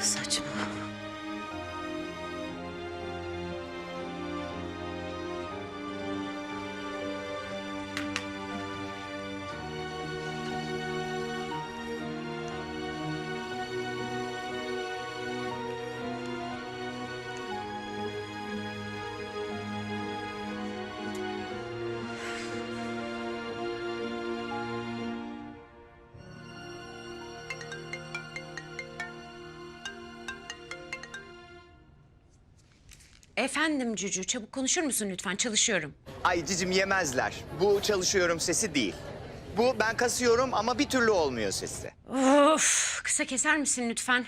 Saçma. Efendim Cücü, çabuk konuşur musun lütfen? Çalışıyorum. Ay cicim yemezler. Bu çalışıyorum sesi değil. Bu ben kasıyorum ama bir türlü olmuyor sesi. Of, kısa keser misin lütfen?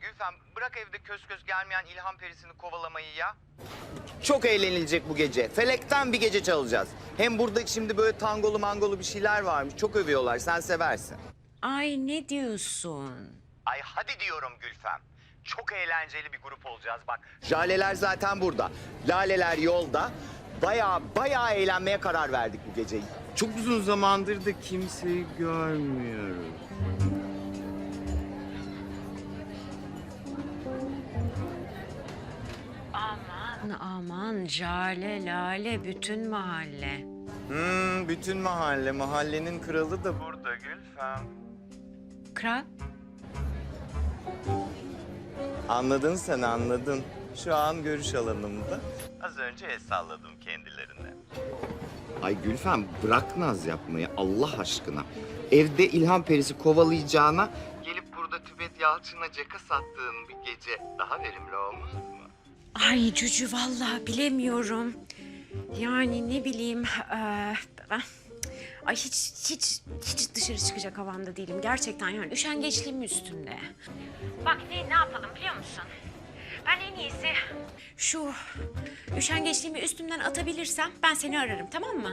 Gülfem bırak evde köz köz gelmeyen ilham perisini kovalamayı ya. Çok eğlenilecek bu gece. Felekten bir gece çalacağız. Hem burada şimdi böyle tangolu mangolu bir şeyler varmış. Çok övüyorlar. Sen seversin. Ay ne diyorsun? Ay hadi diyorum Gülfem. Çok eğlenceli bir grup olacağız bak. Jaleler zaten burada. Laleler yolda. Bayağı bayağı eğlenmeye karar verdik bu geceyi. Çok uzun zamandır da kimseyi görmüyoruz. Aman aman, Jale, Lale, bütün mahalle. Hmm, bütün mahalle, mahallenin kralı da burada Gülfem. Kral, Anladın sen anladın. Şu an görüş alanımda. Az önce el salladım kendilerine. Ay Gülfem bırak naz yapmayı Allah aşkına. Evde İlhan Perisi kovalayacağına... Gelip burada Tibet Yalçın'a caka sattığın bir gece daha verimli olmaz mı? Ay Cücü vallahi bilemiyorum. Yani ne bileyim, ben... Ay hiç, hiç, hiç dışarı çıkacak havamda değilim. Gerçekten yani üşengeçliğim üstünde. Bak ne, ne yapalım biliyor musun? Ben en iyisi... Şu üşengeçliğimi üstümden atabilirsem ben seni ararım tamam mı?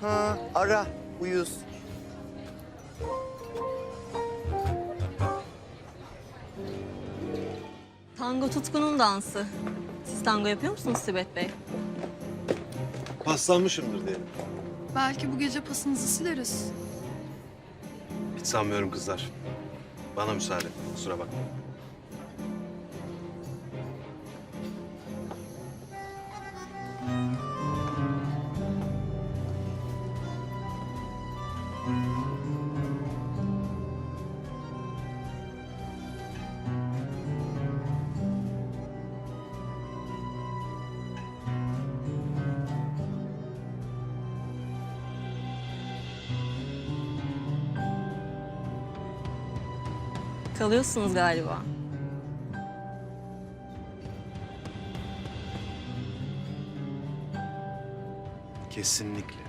Ha ara uyuz. Tango tutkunun dansı. Siz tango yapıyor musunuz Sibet Bey? Paslanmışımdır diyelim. Belki bu gece pasınızı sileriz. Hiç sanmıyorum kızlar. Bana müsaade. Kusura bakma. Kalıyorsunuz galiba. Kesinlikle.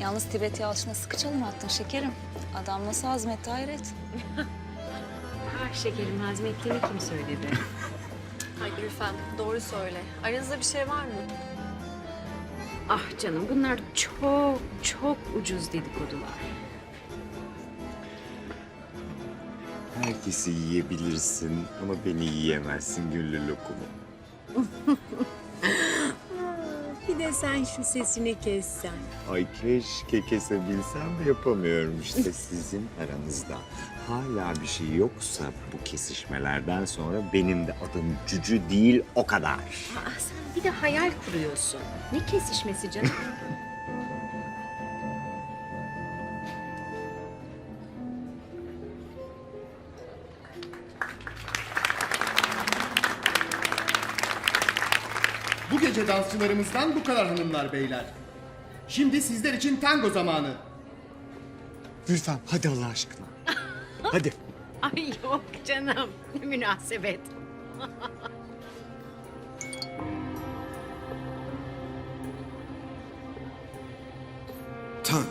Yalnız Tibet Yalçın'a sıkı çalım attın şekerim. Adam nasıl hazmetti hayret. Ah şekerim hazmettiğini kim söyledi? Ay Gülfem doğru söyle. Aranızda bir şey var mı? ah canım bunlar çok çok ucuz dedikodular. Herkesi yiyebilirsin ama beni yiyemezsin güllü lokumu. Bir de sen şu sesini kessen. Ay keşke kesebilsem de yapamıyorum işte sizin aranızda. Hala bir şey yoksa bu kesişmelerden sonra benim de adım Cücü değil o kadar. Aa, sen bir de hayal kuruyorsun. Ne kesişmesi canım? Gece dansçılarımızdan bu kadar hanımlar beyler. Şimdi sizler için tango zamanı. Gülfem hadi Allah aşkına. hadi. Ay yok canım. Ne münasebet. Tan.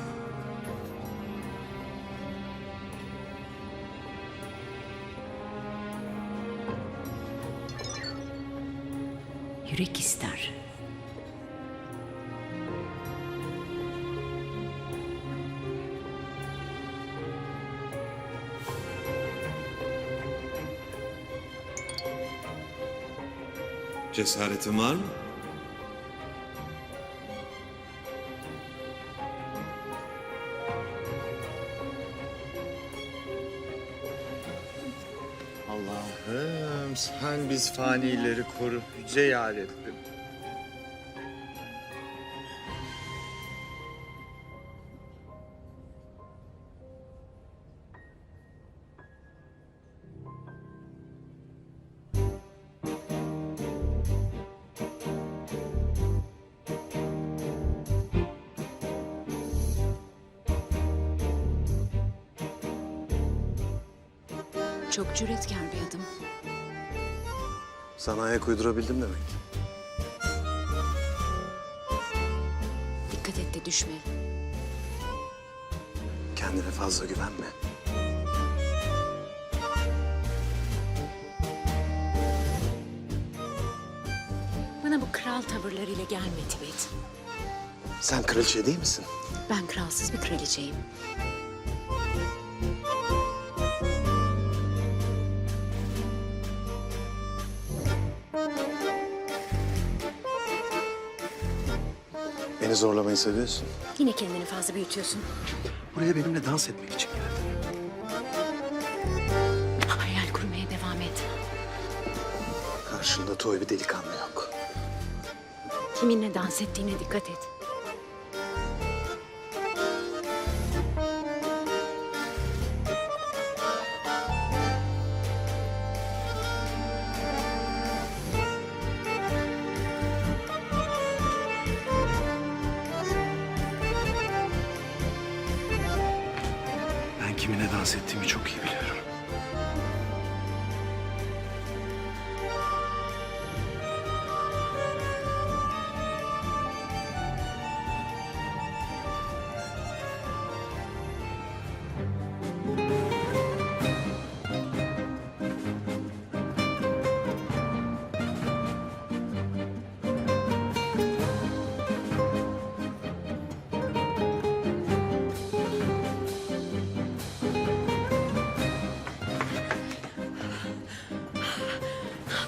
Yürek ister. Cesaretin var mı? Allah'ım sen biz fanileri koru yüce yarabbim. Çok cüretkar bir adım. Sana ayak uydurabildim demek. Dikkat et de düşme. Kendine fazla güvenme. Bana bu kral tavırlarıyla gelme Tibet. Sen kraliçe değil misin? Ben kralsız bir kraliçeyim. Zorlamayı seviyorsun. Yine kendini fazla büyütüyorsun. Buraya benimle dans etmek için geldin. Hayal kurmaya devam et. Karşında toy bir delikanlı yok. Kiminle dans ettiğine dikkat et. Kiminle dans ettiğimi çok iyi biliyorum.